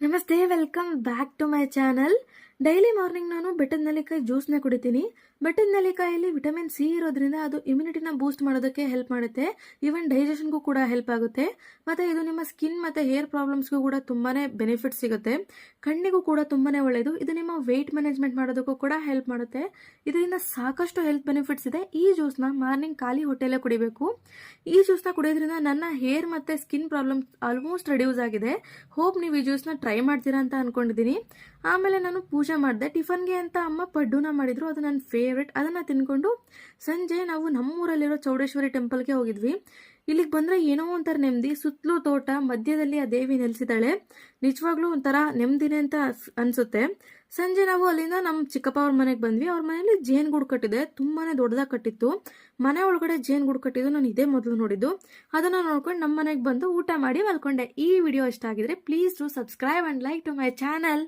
ನಮಸ್ತೆ welcome back to my channel daily morning ನಾನು ಬೆಟ್ಟದ ನೆಲ್ಲಿಕಾಯಿ ಜ್ಯೂಸ್ನ ಕುಡಿತೀನಿ. ಬೆಟ್ಟದ ನೆಲ್ಲಿಕಾಯಲ್ಲಿ ವಿಟಮಿನ್ ಸಿ ಇರೋದ್ರಿಂದ ಅದು ಇಮ್ಯುನಿಟಿನ ಬೂಸ್ಟ್ ಮಾಡೋದಕ್ಕೆ ಹೆಲ್ಪ್ ಮಾಡುತ್ತೆ. ಈವನ್ ಡೈಜೆಷನ್ಗೂ ಕೂಡ ಹೆಲ್ಪ್ ಆಗುತ್ತೆ. ಮತ್ತು ಇದು ನಿಮ್ಮ ಸ್ಕಿನ್ ಮತ್ತು ಹೇರ್ ಪ್ರಾಬ್ಲಮ್ಸ್ಗೂ ಕೂಡ ತುಂಬಾ ಬೆನಿಫಿಟ್ ಸಿಗುತ್ತೆ. ಕಣ್ಣಿಗೂ ಕೂಡ ತುಂಬಾ ಒಳ್ಳೆಯದು ಇದು ನಿಮ್ಮ ವೆಯ್ಟ್ ಮ್ಯಾನೇಜ್ಮೆಂಟ್ ಮಾಡೋದಕ್ಕೂ ಕೂಡ ಹೆಲ್ಪ್ ಮಾಡುತ್ತೆ. ಇದರಿಂದ ಸಾಕಷ್ಟು ಹೆಲ್ತ್ ಬೆನಿಫಿಟ್ಸ್ ಇದೆ. ಈ ಜ್ಯೂಸ್ನ ಮಾರ್ನಿಂಗ್ ಖಾಲಿ ಹೊಟ್ಟೆಲ್ಲೇ ಕುಡಿಬೇಕು. ಈ ಜ್ಯೂಸ್ನ ಕುಡಿಯೋದ್ರಿಂದ ನನ್ನ ಹೇರ್ ಮತ್ತು ಸ್ಕಿನ್ ಪ್ರಾಬ್ಲಮ್ಸ್ ಆಲ್ಮೋಸ್ಟ್ ರೆಡ್ಯೂಸ್ ಆಗಿದೆ. ಹೋಪ್ ನೀವು ಈ ಜ್ಯೂಸ್ನ ಟ್ರೈ ಮಾಡ್ತೀರಾ ಅಂತ ಅಂದ್ಕೊಂಡಿದ್ದೀನಿ ಆಮೇಲೆ ನಾನು ಪೂಜೆ ಮಾಡಿದೆ. ಟಿಫನ್ಗೆ ಅಂತ ಅಮ್ಮ ಪಡ್ಡುನ ಮಾಡಿದ್ರು. ಅದು ನನ್ನ ಫೇವ್ರೆಟ್ ಅದನ್ನು ತಿನ್ಕೊಂಡು ಸಂಜೆ ನಾವು ನಮ್ಮೂರಲ್ಲಿರೋ ಚೌಡೇಶ್ವರಿ ಟೆಂಪಲ್ಗೆ ಹೋಗಿದ್ವಿ. ಇಲ್ಲಿಗೆ ಬಂದರೆ ಏನೋ ಒಂಥರ ನೆಮ್ಮದಿ. ಸುತ್ತಲೂ ತೋಟ, ಮಧ್ಯದಲ್ಲಿ ಆ ದೇವಿ ನೆಲೆಸಿದ್ದಾಳೆ. ನಿಜವಾಗ್ಲೂ ಒಂಥರ ನೆಮ್ಮದಿನೇ ಅಂತ ಅನಿಸುತ್ತೆ. ಸಂಜೆ ನಾವು ಅಲ್ಲಿಂದ ನಮ್ಮ ಚಿಕ್ಕಪ್ಪ ಅವ್ರ ಮನೆಗೆ ಬಂದ್ವಿ. ಅವ್ರ ಮನೇಲಿ ಜೇನು ಗೂಡು ಕಟ್ಟಿದೆ. ತುಂಬಾ ದೊಡ್ಡದಾಗಿ ಕಟ್ಟಿತ್ತು. ಮನೆ ಒಳಗಡೆ ಜೇನು ಗೂಡು ಕಟ್ಟಿದ್ದು ನಾನು ಇದೇ ಮೊದಲು ನೋಡಿದ್ದು. ಅದನ್ನು ನೋಡ್ಕೊಂಡು ನಮ್ಮ ಮನೆಗೆ ಬಂದು ಊಟ ಮಾಡಿ ಮಲ್ಕೊಂಡೆ. ಈ ವಿಡಿಯೋ ಇಷ್ಟ ಆಗಿದ್ರೆ please do subscribe and like to my channel.